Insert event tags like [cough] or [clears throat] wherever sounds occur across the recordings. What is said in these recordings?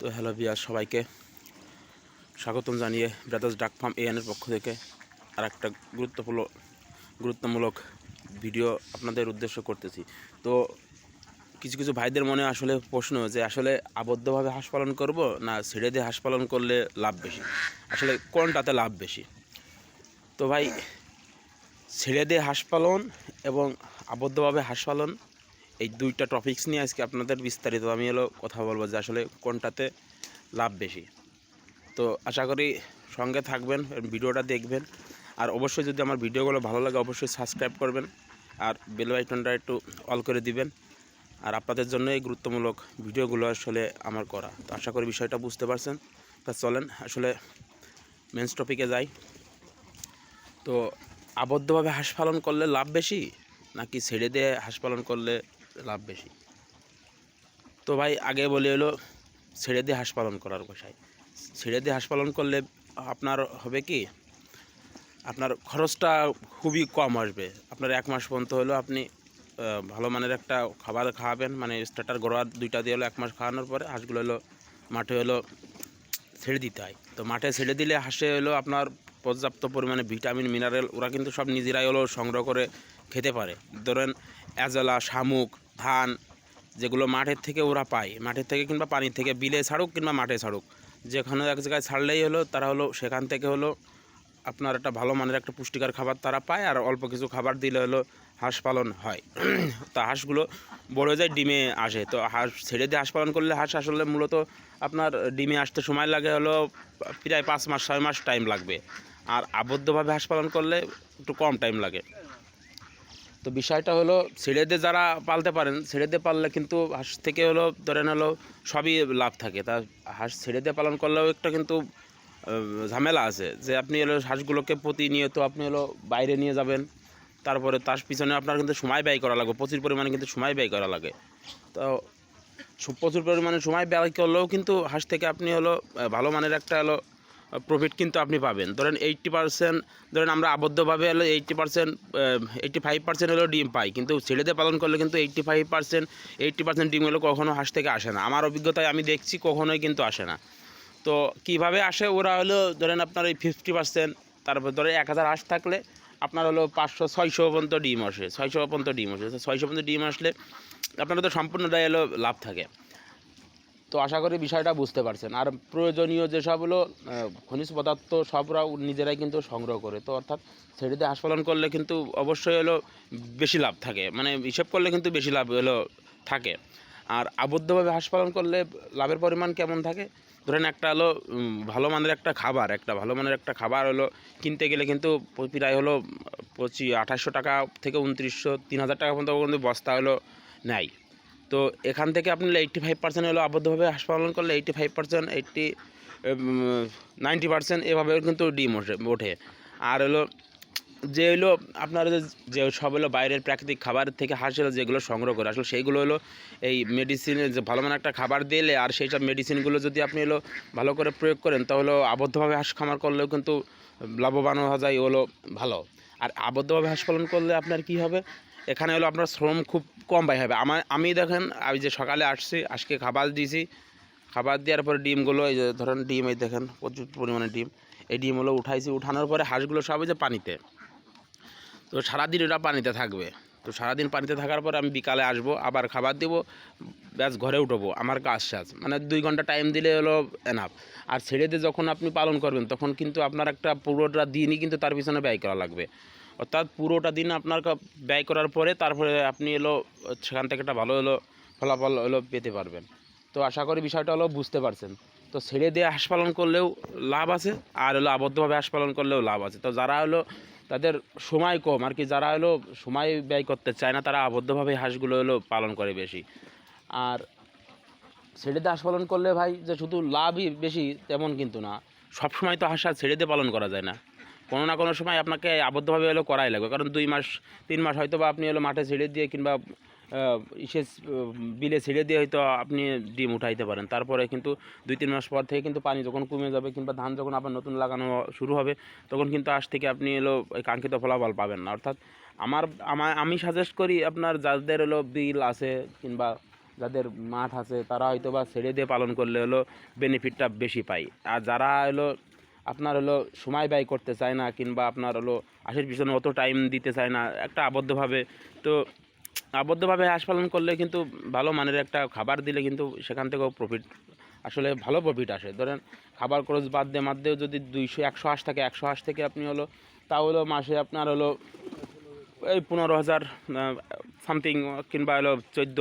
তো হ্যালো বিয়ার সবাইকে স্বাগতম জানিয়ে ব্রাদার্স ডাক ফার্ম এএনের পক্ষ থেকে আর একটা গুরুত্বপূর্ণ গুরুত্বমূলক ভিডিও আপনাদের উদ্দেশ্য করতেছি। তো কিছু কিছু ভাইদের মনে আসলে প্রশ্ন যে আসলে আবদ্ধভাবে হাঁস পালন করব না ছেড়ে দিয়ে হাঁস পালন করলে লাভ বেশি? আসলে কোনটাতে লাভ বেশি? তো ভাই, ছেড়ে দিয়ে হাঁস পালন এবং আবদ্ধভাবে হাঁস পালন এই দুইটা টপিকস নিয়ে আজকে আপনাদের বিস্তারিত আমি হলো কথা বলব যে আসলে কোনটাতে লাভ বেশি। তো আশা করি সঙ্গে থাকবেন, ভিডিওটা দেখবেন। আর অবশ্যই যদি আমার ভিডিওগুলো ভালো লাগে, অবশ্যই সাবস্ক্রাইব করবেন। আর বেল আইকনটা একটু অল করে দিবেন। আর আপনাদের জন্য এই গুরুত্বমূলক ভিডিওগুলো আসলে আমার করা। তো আশা করি বিষয়টা বুঝতে পারছেন। তা চলেন আসলে মেন্স টপিকে যাই। তো আবদ্ধভাবে হাঁস পালন করলে লাভ বেশি, নাকি ছেড়ে দিয়ে হাঁস পালন করলে লাভ বেশি। তো ভাই আগে বলি হলো, ছেড়ে দিয়ে হাঁস পালন করার কথায় ছেড়ে দিয়ে হাঁস পালন করলে আপনার হবে কি, আপনার খরচটা খুবই কম আসবে। আপনার এক মাস পর্যন্ত হলো আপনি ভালো মানের একটা খাবার খাওয়াবেন মানে স্টার্টার গোড়া দুইটা দিয়ে হলো এক মাস খাওয়ানোর পরে হাঁসগুলো হলো মাঠে হলো ছেড়ে দিতে হয়। তো মাঠে ছেড়ে দিলে হাঁসে হলো আপনার পর্যাপ্ত পরিমাণে ভিটামিন মিনারেল ওরা কিন্তু সব নিজেরাই হলো সংগ্রহ করে খেতে পারে। ধরেন অ্যাজলা, শামুক, ধান যেগুলো মাঠের থেকে ওরা পায়। মাঠের থেকে কিংবা পানির থেকে, বিলে ছাড়ুক কিংবা মাঠে ছাড়ুক। যেখানে এক জায়গায় ছাড়লেই হলো, তারা হলো সেখান থেকে হলো আপনার একটা ভালো মানের একটা পুষ্টিকর খাবার তারা পায় আর অল্প কিছু খাবার দিলে হলো হাঁস পালন হয়। [clears throat] তা হাঁসগুলো বড় যায় ডিমে আসে। তো হাঁস ছেড়ে দিয়ে হাঁস পালন করলে হাঁস আসলে মূলত আপনার ডিমে আসতে সময় লাগে হলো প্রায় পাঁচ মাস, ছয় মাস টাইম লাগবে। আর আবদ্ধভাবে হাঁস পালন করলে একটু কম টাইম লাগে। তো বিষয়টা হলো ছেড়ে দিয়ে যারা পালতে পারেন ছেড়ে দিয়ে পাললে কিন্তু হাঁস থেকে হলো ধরেন হলো সবই লাভ থাকে। তা হাঁস ছেড়ে দিয়ে পালন করলেও একটা কিন্তু ঝামেলা আছে যে আপনি হলো হাঁসগুলোকে প্রতিনিয়ত আপনি হলো বাইরে নিয়ে যাবেন, তারপরে তার পিছনে আপনার কিন্তু সময় ব্যয় করা লাগবে প্রচুর পরিমাণে কিন্তু সময় ব্যয় করা লাগে। তো প্রচুর পরিমাণে সময় ব্যয় করলেও কিন্তু হাঁস থেকে আপনি হলো ভালো মানের একটা হলো প্রফিট কিন্তু আপনি পাবেন। ধরেন এইট্টি পার্সেন্ট ধরেন আমরা আবদ্ধভাবে হলো eighty percent eighty five percent হলেও ডিম পাই। কিন্তু ছেলেদের পালন করলে কিন্তু eighty five percent eighty percent ডিম হলো কখনো হাঁস থেকে আসে না। আমার অভিজ্ঞতায় আমি দেখছি কখনোই কিন্তু আসে না। তো কীভাবে আসে? ওরা হলো ধরেন আপনার ওই ফিফটি পার্সেন্ট তারপর ধরেন এক হাজার হাঁস থাকলে আপনার হলো পাঁচশো, ছয়শো পর্যন্ত ডিম আসে, ছয়শো পর্যন্ত ডিম আসে। ছয়শো পর্যন্ত ডিম আসলে আপনার তো সম্পূর্ণটাই হলো লাভ থাকে। তো আশা করি বিষয়টা বুঝতে পারছেন। আর প্রয়োজনীয় যেসব হলো খনিজ পদার্থ সবরা নিজেরাই কিন্তু সংগ্রহ করে। তো অর্থাৎ ছেড়েতে হাঁস পালন করলে কিন্তু অবশ্যই হলো বেশি লাভ থাকে। মানে হিসেব করলে কিন্তু বেশি লাভ হলো থাকে। আর আবদ্ধভাবে হাঁস পালন করলে লাভের পরিমাণ কেমন থাকে? ধরেন একটা হলো ভালো মানের একটা খাবার, একটা ভালো মানের একটা খাবার হলো কিনতে গেলে কিন্তু প্রায় হলো পঁচি, আঠাশশো টাকা থেকে উনত্রিশশো, তিন হাজার টাকা পর্যন্ত কিন্তু বস্তা হলো নেয়। তো এখান থেকে আপনি এইট্টি ফাইভ পার্সেন্ট হলো আবদ্ধভাবে হাঁস পালন করলে eighty five percent eighty ninety percent এভাবে কিন্তু ডিম ওঠে ওঠে। আর হলো যে হলো আপনার যে- সব হলো বাইরের প্রাকৃতিক খাবার থেকে হাঁস হলো যেগুলো সংগ্রহ করে, আসলে সেইগুলো হলো এই মেডিসিনের যে ভালো মানে একটা খাবার দিলে আর সেই সব মেডিসিনগুলো যদি আপনি হলো ভালো করে প্রয়োগ করেন, তাহলে আবদ্ধভাবে হাঁস খামার করলেও কিন্তু লাভবান হওয়া যায় হলো ভালো। আর আবদ্ধভাবে হাঁস পালন করলে আপনার কি হবে? এখানে হলো আপনার শ্রম খুব কম ব্যয় হবে। আমার আমি দেখেন, আমি যে সকালে আসছি, আজকে খাবার দিয়েছি। খাবার দেওয়ার পরে ডিমগুলো, এই যে ধরেন ডিম, এই দেখেন প্রচুর পরিমাণে ডিম। এই ডিমগুলো উঠাইছি, উঠানোর পরে হাঁসগুলো সব যে পানিতে। তো সারাদিন ওটা পানিতে থাকবে। তো সারাদিন পানিতে থাকার পরে আমি বিকালে আসব, আবার খাবার দেবো, ব্যাস ঘরে উঠবো, আমার কাজ সাজ। মানে দুই ঘণ্টা টাইম দিলে হলো এনাফ আর ছেড়ে দিয়ে যখন আপনি পালন করবেন, তখন কিন্তু আপনার একটা পুরোটা দিনই কিন্তু তার পিছনে ব্যয় করা লাগবে। অর্থাৎ পুরোটা দিন আপনার ব্যয় করার পরে তারপরে আপনি এলো, সেখান থেকে একটা ভালো হলো ফলাফল হলো পেতে পারবেন। তো আশা করি বিষয়টা হলো বুঝতে পারছেন। তো ছেড়ে দিয়ে হাঁস পালন করলেও লাভ আছে, আর হলো আবদ্ধভাবে হাঁস পালন করলেও লাভ আছে। তো যারা হলো তাদের সময় কম, আর কি যারা হলো সময় ব্যয় করতে চায় না, তারা আবদ্ধভাবে হাঁসগুলো হলো পালন করে বেশি। আর ছেড়ে দিয়ে হাঁস পালন করলে ভাই যে শুধু লাভই বেশি, তেমন কিন্তু না। সব সময় তো হাঁস আর ছেড়ে দিয়ে পালন করা যায় না। কোনো না কোনো সময় আপনাকে আবদ্ধভাবে হলো করাই লাগবে। কারণ দুই মাস, তিন মাস হয়তো বা আপনি হলো মাঠে ছেড়ে দিয়ে কিংবা ইসে, বিলে ছেড়ে দিয়ে হয়তো আপনি ডিম উঠাইতে পারেন। তারপরে কিন্তু দুই, তিন মাস পর থেকে কিন্তু পানি যখন কমে যাবে কিংবা ধান যখন আবার নতুন লাগানো শুরু হবে, তখন কিন্তু আজ থেকে আপনি এলো ওই কাঙ্ক্ষিত ফলাফল পাবেন না। অর্থাৎ আমার আমার আমি সাজেস্ট করি আপনার যাদের হলো বিল আছে কিংবা যাদের মাঠ আছে, তারা হয়তো বা ছেড়ে দিয়ে পালন করলে হলো বেনিফিটটা বেশি পায়। আর যারা হলো আপনার হলো সময় ব্যয় করতে চায় না কিংবা আপনার হলো হাঁসের পিছনে অত টাইম দিতে চায় না, একটা আবদ্ধভাবে। তো আবদ্ধভাবে হাঁস পালন করলে কিন্তু ভালো মানের একটা খাবার দিলে কিন্তু সেখান থেকেও প্রফিট আসলে ভালো প্রফিট আসে। ধরেন খাবার খরচ বাদ দিয়ে মাধ্যেও যদি দুইশো, একশো হাঁস থাকে, একশো হাঁস থেকে আপনি হলো তা হলো মাসে আপনার হলো এই পনেরো হাজার সামথিং কিংবা হলো চোদ্দ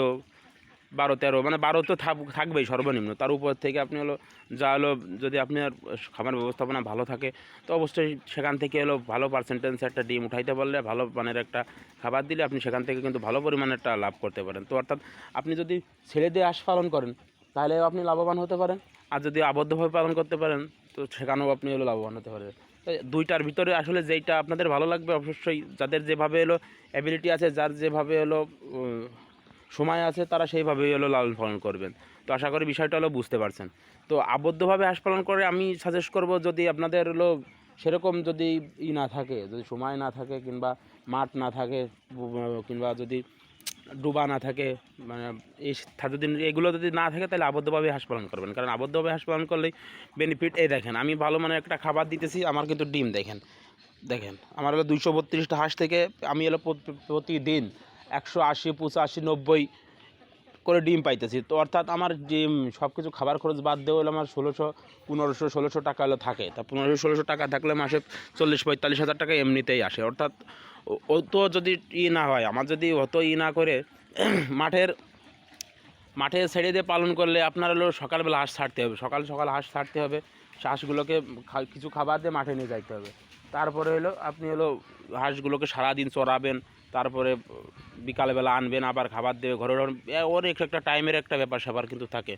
বারো, তেরো মানে বারো তো থাক- থাকবেই সর্বনিম্ন। তার উপর থেকে আপনি হলো, যা হলো, যদি আপনার খাবার ব্যবস্থাপনা ভালো থাকে, তো অবশ্যই সেখান থেকে হলো ভালো পার্সেন্টেজ একটা ডিম উঠাইতে পারলে, ভালো মানের একটা খাবার দিলে আপনি সেখান থেকে কিন্তু ভালো পরিমাণে একটা লাভ করতে পারেন। তো অর্থাৎ আপনি যদি ছেড়ে দিয়ে হাঁস পালন করেন তাহলে আপনি লাভবান হতে পারেন। আর যদি আবদ্ধভাবে পালন করতে পারেন, তো সেখানেও আপনি হলো লাভবান হতে পারেন দুইটার ভিতরে আসলে যেইটা আপনাদের ভালো লাগবে, অবশ্যই যাদের যেভাবে হলো অ্যাবিলিটি আছে, যার যেভাবে হলো সময় আছে, তারা সেইভাবেই হলো লালন পালন করবেন। তো আশা করি বিষয়টা হলো বুঝতে পারছেন। তো আবদ্ধভাবে হাঁস পালন করে আমি সাজেস্ট করব যদি আপনাদের হলো সেরকম যদি ই না থাকে, যদি সময় না থাকে কিংবা মাঠ না থাকে, কিংবা যদি ডুবা না থাকে মানে এই যদি এগুলো যদি না থাকে তাহলে আবদ্ধভাবে হাঁস পালন করবেন। কারণ আবদ্ধভাবে হাঁস পালন করলেই বেনিফিট এই দেখেন, আমি ভালো মানের একটা খাবার দিতেছি, আমার কিন্তু ডিম দেখেন। দেখেন, আমার হলো দুইশো বত্রিশটা হাঁস থেকে আমি হলো প্রত- প্রতিদিন একশো আশি পঁচাশি নব্বই করে ডিম পাইতেছি। তো অর্থাৎ আমার ডিম সব কিছু খাবার খরচ বাদ দিয়ে হলো আমার ষোলোশো, পনেরোশো, ষোলোশো টাকা হলো থাকে। তা পনেরোশো, ষোলোশো টাকা থাকলে মাসে চল্লিশ, পঁয়তাল্লিশ হাজার টাকা এমনিতেই আসে। অর্থাৎ ও- তো যদি ই না হয়, আমার যদি অত ই না করে [clears throat] মাঠের, মাঠে ছেড়ে দিয়ে পালন করলে আপনার হলো সকালবেলা হাঁস ছাড়তে হবে। সকাল সকাল হাঁস ছাড়তে হবে। হাঁসগুলোকে কিছু খাবার দিয়ে মাঠে নিয়ে যাইতে হবে। তারপরে হলো আপনি হলো হাঁসগুলোকে সারাদিন চড়াবেন তারপরে বিকালবেলা আনবেন আবার খাবার দেবে ঘরে অনেক একটা টাইমের একটা ব্যাপার স্যাপার কিন্তু থাকে।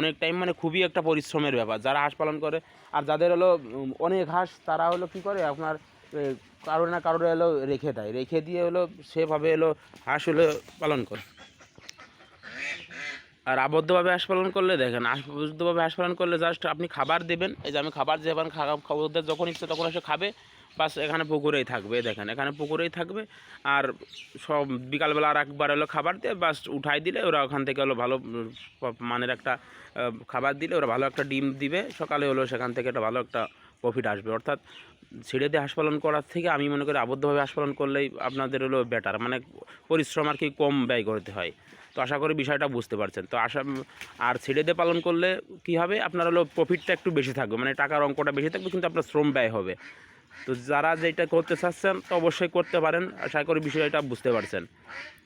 অনেক টাইম মানে খুবই একটা পরিশ্রমের ব্যাপার। যারা হাঁস পালন করে আর যাদের হলো অনেক হাঁস তারা হলো কী করে আপনার এ, কারও না কারোর হলো রেখে দেয়। রেখে দিয়ে হলো সেভাবে হলো হাঁস হলো পালন করে। আর আবদ্ধভাবে হাঁস পালন করলে দেখেন আবদ্ধভাবে হাঁস পালন করলে জাস্ট আপনি খাবার দেবেন। এই যে আমি খাবার দেবেন খাবার যখন ইচ্ছে তখন এসে খাবে। বাস এখানে পুকুরেই থাকবে, দেখেন। এখানে পুকুরেই থাকবে আর সব বিকালবেলা আর একবার হলো খাবার দিয়ে বাস উঠাই দিলে ওরা ওখান থেকে হলো ভালো মানের একটা খাবার দিলে ওরা ভালো একটা ডিম দিবে, সকালে হলো সেখান থেকে একটা ভালো একটা প্রফিট আসবে। অর্থাৎ ছেড়ে দিয়ে হাঁস পালন করার থেকে আমি মনে করি আবদ্ধভাবে হাঁস পালন করলেই আপনাদের হলো বেটার মানে পরিশ্রম আর কি কম ব্যয় করতে হয়। তো আশা করি বিষয়টা বুঝতে পারছেন। তো আশা, আর ছেড়ে দিয়ে পালন করলে কি হবে? আপনার হলো প্রফিটটা একটু বেশি থাকবে মানে টাকার অঙ্কটা বেশি থাকবে, কিন্তু আপনার শ্রম ব্যয় হবে। তো যারা যেটা করতে চাচ্ছেন তো অবশ্যই করতে পারেন। আশা করি বিষয়টা বুঝতে পারছেন।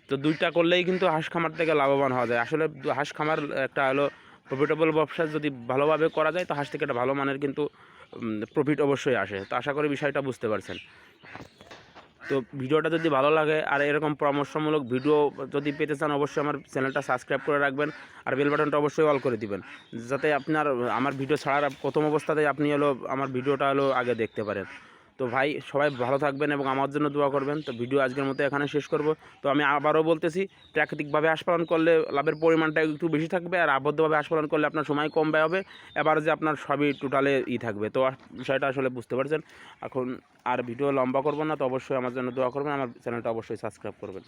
তো দুইটা করলেই কিন্তু হাঁস খামার থেকে লাভবান হওয়া যায়। আসলে হাঁস খামার একটা হলো প্রফিটেবল ব্যবসা, যদি ভালোভাবে করা যায়, তো হাঁস থেকে একটা ভালো মানের কিন্তু প্রফিট অবশ্যই আসে। তো আশা করি বিষয়টা বুঝতে পারছেন। তো ভিডিওটা যদি ভালো লাগে, আর এরকম পরামর্শমূলক ভিডিও যদি পেতে চান, অবশ্যই আমার চ্যানেলটা সাবস্ক্রাইব করে রাখবেন, আর বেল বাটনটা অবশ্যই অল করে দিবেন। যাতে আপনার, আমার ভিডিও ছাড়ার প্রথম অবস্থাতেই আপনি হলো, আমার ভিডিওটা হলো আগে দেখতে পারেন। তো ভাই সবাই ভালো থাকবেন এবং আমার জন্য দোয়া করবেন। তো ভিডিও আজকের মতো এখানে শেষ করব। তো আমি আবারও বলতেছি, প্রাকৃতিকভাবে আস্পালন করলে লাভের পরিমাণটা একটু বেশি থাকবে আর আবদ্ধভাবে আস্পালন পালন করলে আপনার সময় কম ব্যয় হবে। এবার যে আপনার সবই টোটালে ই থাকবে। তো বিষয়টা আসলে বুঝতে পারছেন। এখন আর ভিডিও লম্বা করব না, তো অবশ্যই আমার জন্য দোয়া করবেন। আমার চ্যানেলটা অবশ্যই সাবস্ক্রাইব করবেন।